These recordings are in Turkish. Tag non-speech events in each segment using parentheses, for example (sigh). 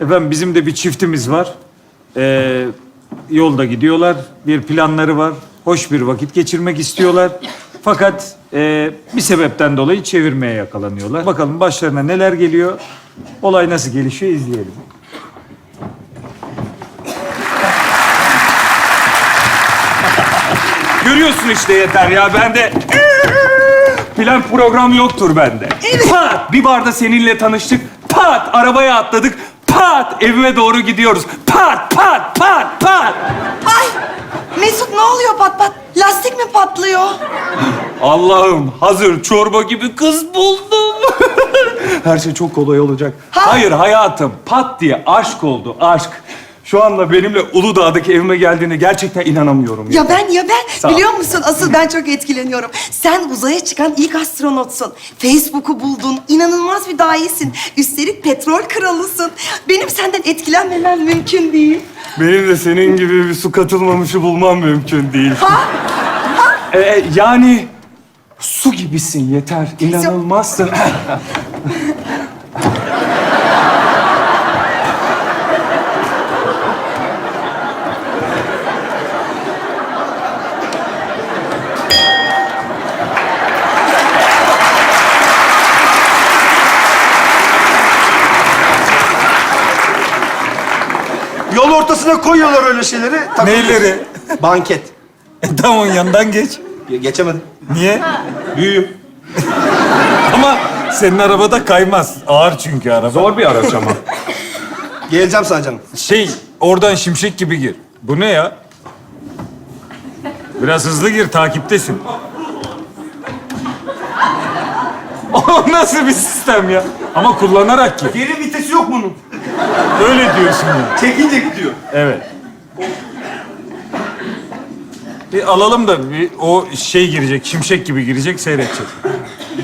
Efendim bizim de bir çiftimiz var. Ee, yolda gidiyorlar. Bir planları var. Hoş bir vakit geçirmek istiyorlar. Fakat e, bir sebepten dolayı çevirmeye yakalanıyorlar. Bakalım başlarına neler geliyor. Olay nasıl gelişiyor izleyelim. Görüyorsun işte yeter ya. Bende plan program yoktur bende. Pat! Bir barda seninle tanıştık. Pat! Arabaya atladık. Pat! Evime doğru gidiyoruz. Pat! Pat! Pat! Pat! Ay Mesut ne oluyor pat pat? Lastik mi patlıyor? Allah'ım hazır çorba gibi kız buldum. (laughs) Her şey çok kolay olacak. Ha? Hayır hayatım pat diye aşk oldu aşk. Şu anda benimle Uludağ'daki evime geldiğine gerçekten inanamıyorum. Ya. Ben ya ben Sağ ol. biliyor musun asıl ben çok etkileniyorum. Sen uzaya çıkan ilk astronotsun. Facebook'u buldun. inanılmaz bir dahisin. Üstelik petrol kralısın. Benim senden etkilenmemem mümkün değil. Benim de senin gibi bir su katılmamışı bulmam mümkün değil. Ha? Ee, yani su gibisin yeter. İnanılmazsın. (laughs) Yol ortasına koyuyorlar öyle şeyleri. takılıyorsun. Neyleri? Banket. Tam onun yanından geç. Ge- geçemedim. Niye? Büyüğüm. (laughs) Ama senin arabada kaymaz. Ağır çünkü araba. Zor bir araç ama. Geleceğim sana canım. Şey, oradan şimşek gibi gir. Bu ne ya? Biraz hızlı gir, takiptesin. (laughs) O nasıl bir sistem ya? Ama kullanarak gir. Geri vitesi yok bunun. Öyle diyorsun ya. Çekince gidiyor. Evet. Bir alalım da bir o şey girecek, şimşek gibi girecek, seyredecek.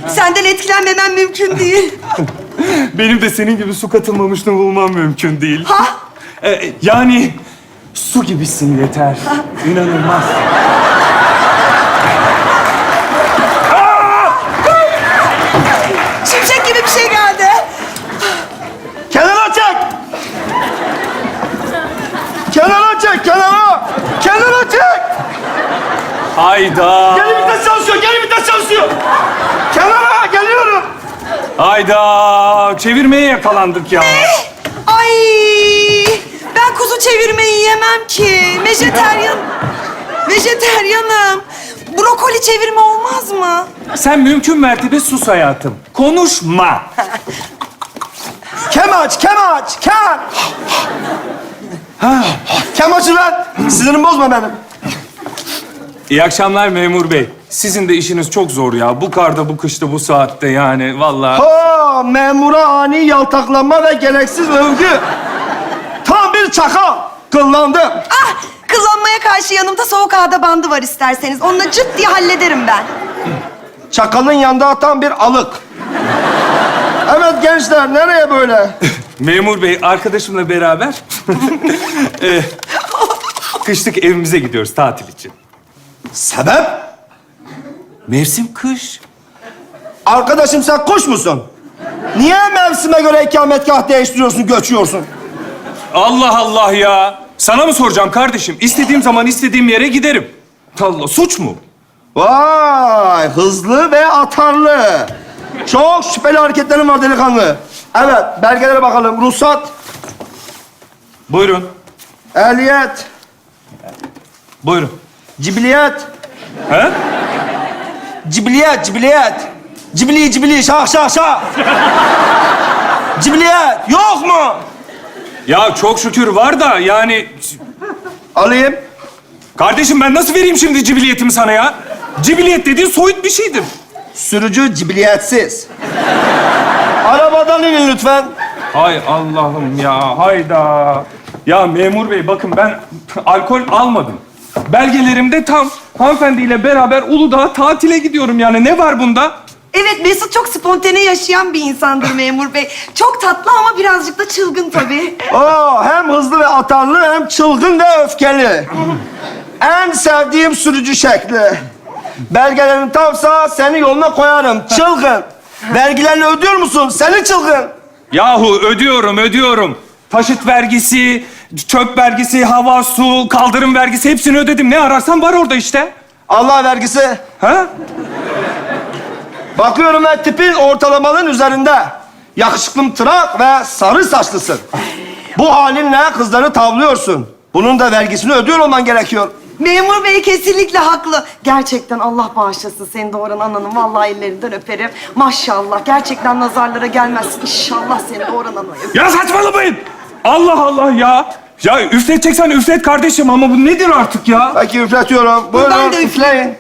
Senden etkilenmemem mümkün değil. (laughs) Benim de senin gibi su katılmamışını bulmam mümkün değil. Ha? Ee, yani su gibisin yeter. İnanılmaz. Şimşek gibi bir şey geldi. Kenara çek! Kenara çek, kenara! Kenara çek! Hayda. Geri vites çalışıyor, geri vites çalışıyor! Kenara, geliyorum! Hayda. Çevirmeye yakalandık ya. Ay ben kuzu çevirmeyi yemem ki. Vejeteryan. Vejeteryanım. Brokoli çevirme olmaz mı? Sen mümkün mertebe sus hayatım. Konuşma. Kem aç, kem aç, kem! kem açı lan! Sinirimi bozma benim. İyi akşamlar memur bey. Sizin de işiniz çok zor ya. Bu karda, bu kışta, bu saatte yani vallahi. Ha, memura ani yaltaklanma ve gereksiz övgü. Tam bir çakal. Kıllandım. Ah kıllanmaya karşı yanımda soğuk ağda bandı var isterseniz. Onunla cıt diye hallederim ben. Çakalın yanında atan bir alık. Evet gençler, nereye böyle? (laughs) Memur bey, arkadaşımla beraber (laughs) e, kışlık evimize gidiyoruz tatil için. Sebep? Mevsim kış. Arkadaşım sen kuş musun? Niye mevsime göre ikametgah değiştiriyorsun, göçüyorsun? Allah Allah ya. Sana mı soracağım kardeşim? İstediğim zaman istediğim yere giderim. Allah, suç mu? Vay, hızlı ve atarlı. Çok şüpheli hareketlerin var delikanlı. Evet, belgelere bakalım. Ruhsat, Buyurun. ehliyet, Buyurun. Cibiliyet, He? cibiliyet, cibiliyet. Cibili, cibili, şah, şah, şah. cibiliyet, yok mu? Ya çok şükür var da yani... Alayım. Kardeşim ben nasıl vereyim şimdi cibiliyetimi sana ya? Cibiliyet dediğin soyut bir şeydir. Sürücü cibiliyetsiz. Arabadan inin lütfen. Hay Allah'ım ya hayda. Ya memur bey bakın ben alkol almadım. Belgelerimde tam hanımefendiyle beraber Uludağ'a tatile gidiyorum yani ne var bunda? Evet Mesut çok spontane yaşayan bir insandır memur bey. Çok tatlı ama birazcık da çılgın tabii. (laughs) Oo, hem hızlı ve atarlı hem çılgın ve öfkeli. en sevdiğim sürücü şekli. Belgelerin tamsa seni yoluna koyarım. Çılgın. Vergilerini ödüyor musun? Seni çılgın. Yahu ödüyorum ödüyorum. Taşıt vergisi, çöp vergisi, hava, su, kaldırım vergisi hepsini ödedim. Ne ararsan var orada işte. Allah vergisi. Ha? Bakıyorum ben tipin ortalamanın üzerinde. Yakışıklım tırak ve sarı saçlısın. Bu halinle kızları tavlıyorsun. Bunun da vergisini ödüyor olman gerekiyor. Memur bey kesinlikle haklı. Gerçekten Allah bağışlasın seni doğuran ananın. Vallahi ellerinden öperim. Maşallah. Gerçekten nazarlara gelmezsin. İnşallah seni doğuran anayı. Ya saçmalamayın. Allah Allah ya. Ya üfleteceksen üflet kardeşim ama bu nedir artık ya? Peki üfletiyorum. Buyurun Ben de üfleyin.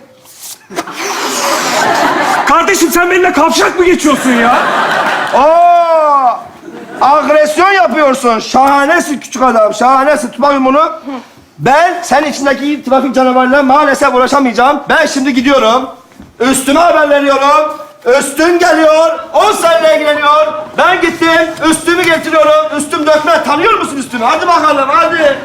Kardeşim sen benimle kavşak mı geçiyorsun ya? Oo! Agresyon yapıyorsun. Şahanesin küçük adam. Şahanesin. Tut bakayım bunu. Ben senin içindeki trafik canavarıyla maalesef uğraşamayacağım. Ben şimdi gidiyorum. Üstüme haber veriyorum. Üstün geliyor. O seninle ilgileniyor. Ben gittim. Üstümü getiriyorum. Üstüm dökme. Tanıyor musun üstümü? Hadi bakalım hadi.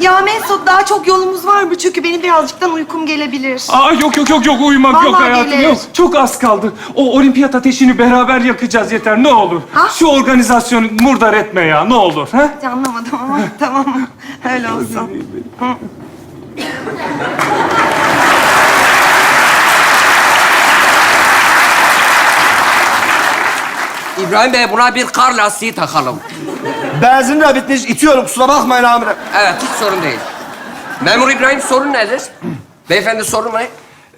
Ya Mesut daha çok yolumuz var mı? Çünkü benim birazcıktan uykum gelebilir. Aa yok yok yok yok uyumak yok Vallahi hayatım gelir. yok. Çok az kaldı. O olimpiyat ateşini beraber yakacağız yeter ne olur. Ha? Şu organizasyonu murdar etme ya ne olur. Ha? Hiç Anlamadım ama (laughs) tamam. Öyle olsun. İbrahim Bey buna bir kar lastiği takalım. Benzin de bitmiş. İtiyorum. Kusura bakmayın amirim. Evet hiç sorun değil. Memur İbrahim sorun nedir? Beyefendi sorun ne?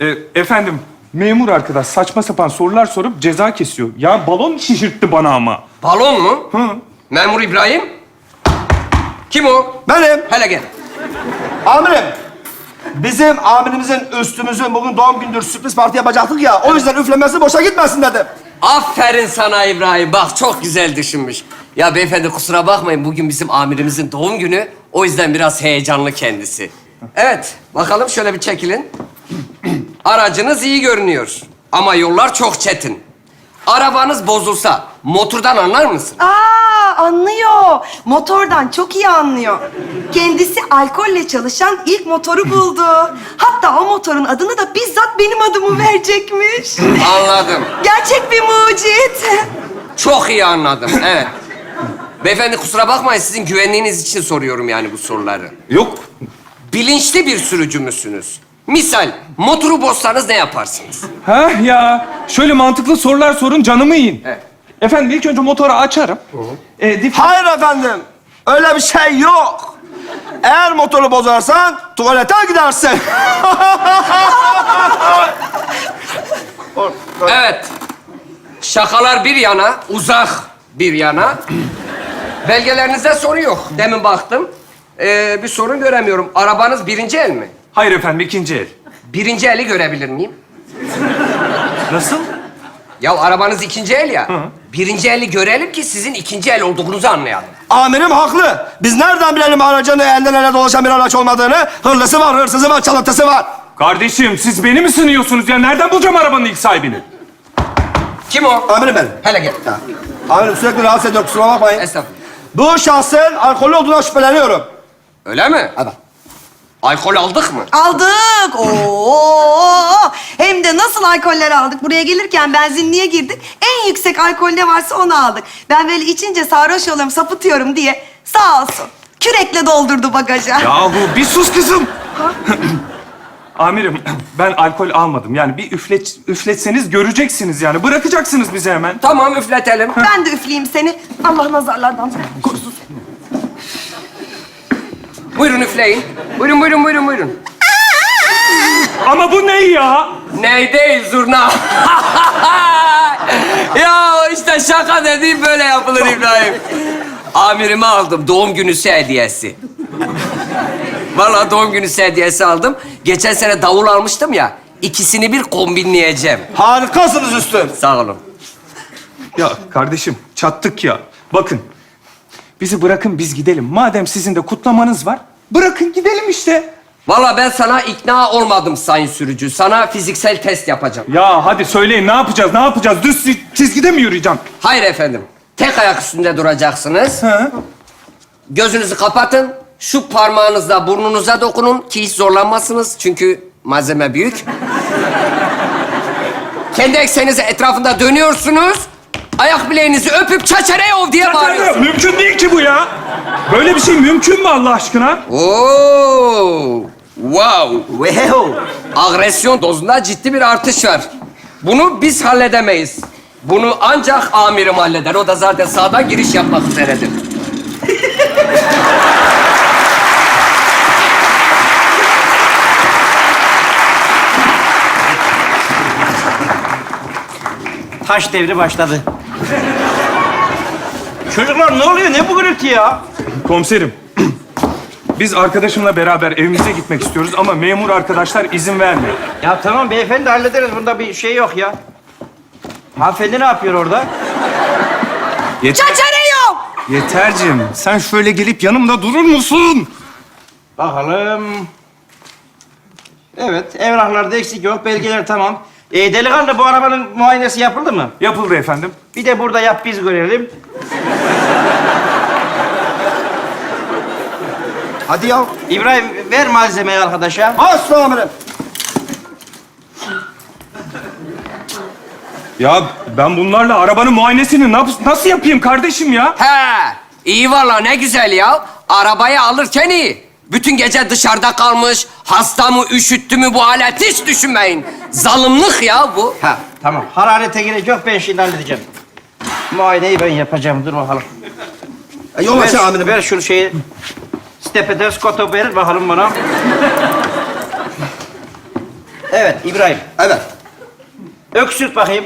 Ee, efendim memur arkadaş saçma sapan sorular sorup ceza kesiyor. Ya balon şişirtti bana ama. Balon mu? Hı. Memur İbrahim? Kim o? Benim. Hele gel. Amirim. Bizim amirimizin üstümüzün bugün doğum gündür sürpriz parti yapacaktık ya. O yüzden üflemesi boşa gitmesin dedim. Aferin sana İbrahim. Bak çok güzel düşünmüş. Ya beyefendi kusura bakmayın bugün bizim amirimizin doğum günü. O yüzden biraz heyecanlı kendisi. Evet bakalım şöyle bir çekilin. (clears throat) Aracınız iyi görünüyor. Ama yollar çok çetin. Arabanız bozulsa motordan anlar mısın? Aa anlıyor. Motordan çok iyi anlıyor. Kendisi alkolle çalışan ilk motoru buldu. (laughs) Hatta o motorun adını da bizzat benim adımı verecekmiş. Anladım. Gerçek bir mucit. Çok iyi anladım. Evet. Beyefendi kusura bakmayın sizin güvenliğiniz için soruyorum yani bu soruları. Yok. Bilinçli bir sürücü müsünüz? Misal motoru bozsanız ne yaparsınız? Ha ya şöyle mantıklı sorular sorun canımı yiyin. Evet. Efendim ilk önce motoru açarım. Ee, dif- Hayır efendim. Öyle bir şey yok. Eğer motoru bozarsan tuvalete gidersin. Evet. Şakalar bir yana, uzak bir yana. Belgelerinizde sorun yok. Demin baktım. Ee, bir sorun göremiyorum. Arabanız birinci el mi? Hayır efendim ikinci el. Birinci eli görebilir miyim? Nasıl? Ya arabanız ikinci el ya. Birinci eli görelim ki sizin ikinci el olduğunuzu anlayalım. Amirim haklı. Biz nereden bilelim aracın elden ele dolaşan bir araç olmadığını? Hırlısı var, hırsızı var, çalıntısı var. Kardeşim siz beni mi sınıyorsunuz ya? Nereden bulacağım arabanın ilk sahibini? Kim o? Amirim benim. Hele gel. Amirim sürekli rahatsız ediyor, kusura bakmayın. Estağfurullah. Bu şahsın alkollü olduğuna şüpheleniyorum. Öyle mi? Evet. Alkol aldık mı? Aldık. Oo! Hem de nasıl alkoller aldık? Buraya gelirken benzinliğe girdik. En yüksek alkol ne varsa onu aldık. Ben böyle içince sarhoş oluyorum, sapıtıyorum diye. Sağ olsun. Kürekle doldurdu bagaja. Yahu bir sus kızım. (clears throat) Amirim ben alkol almadım. Yani bir üflet, üfletseniz göreceksiniz yani. Bırakacaksınız bizi hemen. Tamam üfletelim. Ben de üfleyeyim seni. Allah nazarlardan korusun. Buyurun üfleyin. Buyurun buyurun buyurun buyurun. Ama bu ne ya? Ney değil zurna. (laughs) ya işte şaka dediğim böyle yapılır İbrahim. Amirimi aldım doğum günü hediyesi. Vallahi doğum günü hediyesi aldım. Geçen sene davul almıştım ya. İkisini bir kombinleyeceğim. Harikasınız üstün. Sağ olun. Ya kardeşim çattık ya. Bakın bizi bırakın biz gidelim. Madem sizin de kutlamanız var bırakın gidelim işte. Vallahi ben sana ikna olmadım sayın sürücü. Sana fiziksel test yapacağım. Ya hadi söyleyin ne yapacağız ne yapacağız? Düz çiz- çizgide mi yürüyeceğim? Hayır efendim. Tek ayak üstünde duracaksınız. Ha? Gözünüzü kapatın. Şu parmağınızla burnunuza dokunun ki hiç zorlanmazsınız. Çünkü malzeme büyük. Kendi eksenizi etrafında dönüyorsunuz. Ayak bileğinizi öpüp çaçareyov diye bağırıyorsunuz. Mümkün değil ki bu ya. Böyle bir şey mümkün mü Allah aşkına? Oo! Wow! Wow! Agresyon dozunda ciddi bir artış var. Bunu biz halledemeyiz. Bunu ancak amirim halleder. O da zaten sağdan giriş yapmak üzeredir. Taş devri başladı. Çocuklar ne oluyor? Ne bu gürültü ya? Komiserim. (clears throat) Biz arkadaşımla beraber evimize gitmek istiyoruz ama memur arkadaşlar izin vermiyor. Ya tamam beyefendi hallederiz. Bunda bir şey yok ya. Hanımefendi ne yapıyor orada? Yeter, Çaçarıyor! Yetercim, sen şöyle gelip yanımda durur musun? Bakalım. Evet, evraklarda eksik yok. Belgeler tamam. Ee, delikanlı bu arabanın muayenesi yapıldı mı? Yapıldı efendim. Bir de burada yap biz görelim. Hadi ya. İbrahim ver malzemeyi arkadaşa. Asla amirim. Ya ben bunlarla arabanın muayenesini nap- nasıl yapayım kardeşim ya? He! iyi valla ne güzel ya. Arabayı alırken iyi. Bütün gece dışarıda kalmış, hasta mı, üşüttü mü bu alet hiç düşünmeyin. Zalımlık ya bu. Ha, tamam. Hararete gerek yok. Ben şimdi halledeceğim. Muayeneyi ben yapacağım. Dur bakalım. E, yol Ver, açın amirim. ver şunu şeyi. Stepetoskopu verir bakalım bana. Evet İbrahim. Evet. Öksürt bakayım.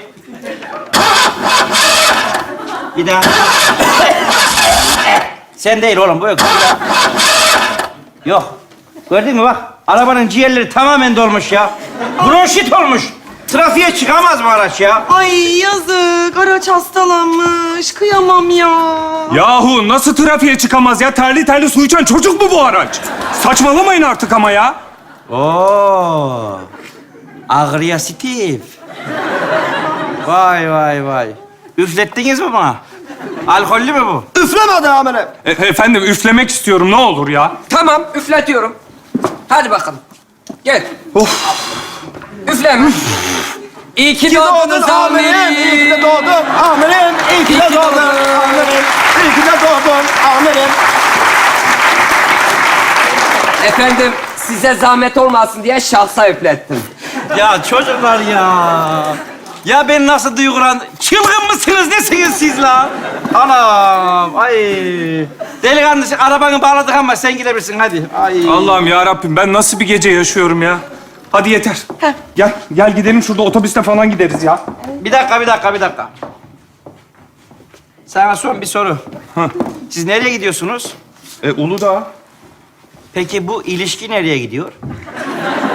Bir daha. Sen değil oğlum bu öksür. Yok. Gördün mü bak. Arabanın ciğerleri tamamen dolmuş ya. Bronşit olmuş. Trafiğe çıkamaz mı araç ya? Ay yazık. Araç hastalanmış. Kıyamam ya. Yahu nasıl trafiğe çıkamaz ya? Terli terli su içen çocuk mu bu araç? Saçmalamayın artık ama ya. Oo. Agresif. Vay vay vay. Üflettiniz mi bana? Alkollü mü bu? Üflemedi amirim. E- efendim üflemek istiyorum ne olur ya. Tamam, üfletiyorum. Hadi bakalım. Gel. Of. Üfleme. İyi ki doğdun amirim. İyi ki de doğdun amirim. İyi ki de doğdun. amirim. İyi ki de doğdun amirim. Efendim, size zahmet olmasın diye şahsa üflettim. Ya çocuklar ya. Ya ben nasıl duygulan... Çılgın mısınız? Nesiniz siz lan? Anam. Ay. Delikanlı arabanı bağladık ama sen gidebilirsin hadi. Ay. Allah'ım ya Rabbim ben nasıl bir gece yaşıyorum ya. Hadi yeter. Gel, gel gidelim şurada otobüste falan gideriz ya. Bir dakika, bir dakika, bir dakika. Sana son bir soru. Siz nereye gidiyorsunuz? E Uludağ. Peki bu ilişki nereye gidiyor?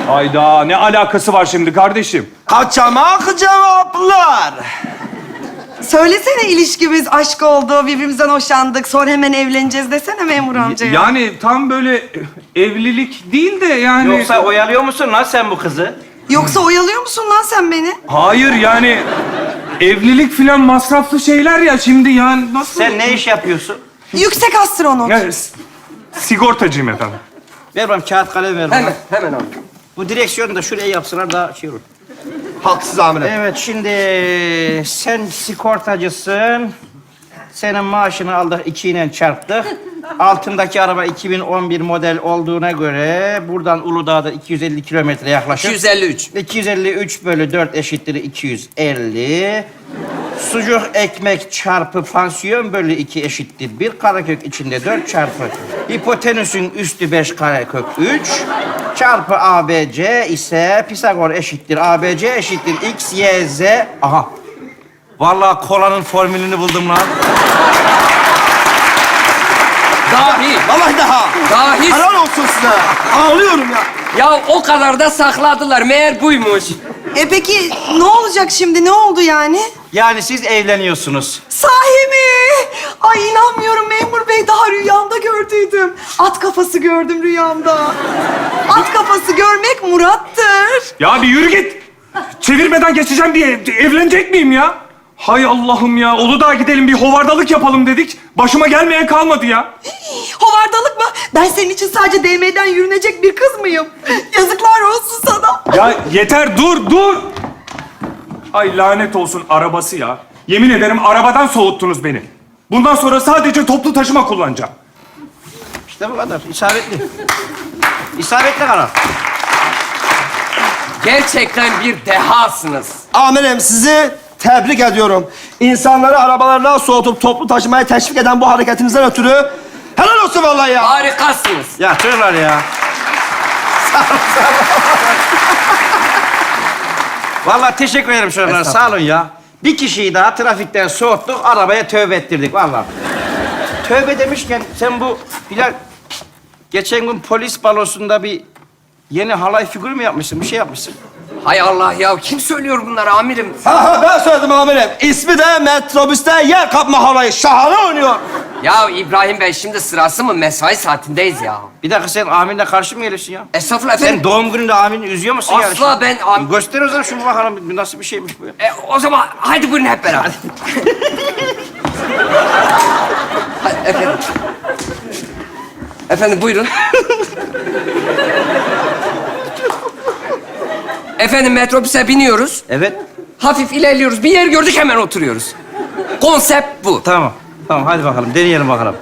Hayda ne alakası var şimdi kardeşim? Kaçamak cevaplar. Söylesene ilişkimiz aşk oldu, birbirimizden hoşlandık, sonra hemen evleneceğiz desene memur amca. ya. Yani tam böyle evlilik değil de yani... Yoksa oyalıyor musun lan sen bu kızı? Yoksa oyalıyor musun lan sen beni? Hayır yani evlilik filan masraflı şeyler ya şimdi yani nasıl? Sen ne iş yapıyorsun? Yüksek astronot. Ya, s- sigortacıyım efendim. Ver bana kağıt kalem ver bana. Hemen, hemen abi. Bu direksiyonu da şuraya yapsınlar daha şey olur. Haksız amirim. Evet şimdi sen sigortacısın. Senin maaşını aldık ikiyle çarptık. Altındaki araba 2011 model olduğuna göre buradan Uludağ'da 250 kilometre yaklaşık. 253. 253 bölü 4 eşittir 250. Sucuk ekmek çarpı pansiyon bölü 2 eşittir 1. Karekök içinde 4 çarpı hipotenüsün üstü 5 karekök 3 çarpı ABC ise Pisagor eşittir ABC eşittir x, y, z. Aha. Vallahi kolanın formülünü buldum lan. Dahi. Vallahi daha. Dahi. Helal olsun size. Ağlıyorum ya. Ya o kadar da sakladılar. Meğer buymuş. E peki ne olacak şimdi? Ne oldu yani? Yani siz evleniyorsunuz. Sahi mi? Ay inanmıyorum memur bey. Daha rüyamda gördüydüm. At kafası gördüm rüyamda. At kafası görmek murattır. Ya bir yürü git. Çevirmeden geçeceğim diye evlenecek miyim ya? Hay Allah'ım ya. Uludağ'a gidelim bir hovardalık yapalım dedik. Başıma gelmeyen kalmadı ya. Hovardalık mı? Ben senin için sadece DM'den yürünecek bir kız mıyım? Yazıklar olsun sana. Ya yeter dur dur. Ay lanet olsun arabası ya. Yemin ederim arabadan soğuttunuz beni. Bundan sonra sadece toplu taşıma kullanacağım. İşte bu kadar. İsabetli. İsabetli karar. Gerçekten bir dehasınız. Amirim sizi tebrik ediyorum. İnsanları arabalarından soğutup toplu taşımaya teşvik eden bu hareketinizden ötürü helal olsun vallahi ya. Harikasınız. Ya çocuklar ya. (laughs) Vallahi teşekkür ederim çocuklar. Sağ olun ya. Bir kişiyi daha trafikten soğuttuk, arabaya tövbe ettirdik vallahi. tövbe demişken sen bu Bilal geçen gün polis balosunda bir yeni halay figürü mü yapmışsın? Bir şey yapmışsın. Hay Allah ya kim söylüyor bunları amirim? Ha ha ben söyledim amirim. İsmi de metrobüste yer kapma halayı. Şahane oynuyor. Ya İbrahim Bey şimdi sırası mı? Mesai saatindeyiz ya. Bir dakika sen Amin'le karşı mı geliyorsun ya? Estağfurullah Sen efendim. doğum gününde Amin'i üzüyor musun ya? Asla ben Am- Göster o zaman şunu bakalım bir nasıl bir şeymiş bu ya. E, o zaman hadi buyurun hep beraber. Hadi, efendim. Efendim buyurun. efendim metrobüse biniyoruz. Evet. Hafif ilerliyoruz. Bir yer gördük hemen oturuyoruz. Konsept bu. Tamam. Tamam hadi bakalım deneyelim bakalım.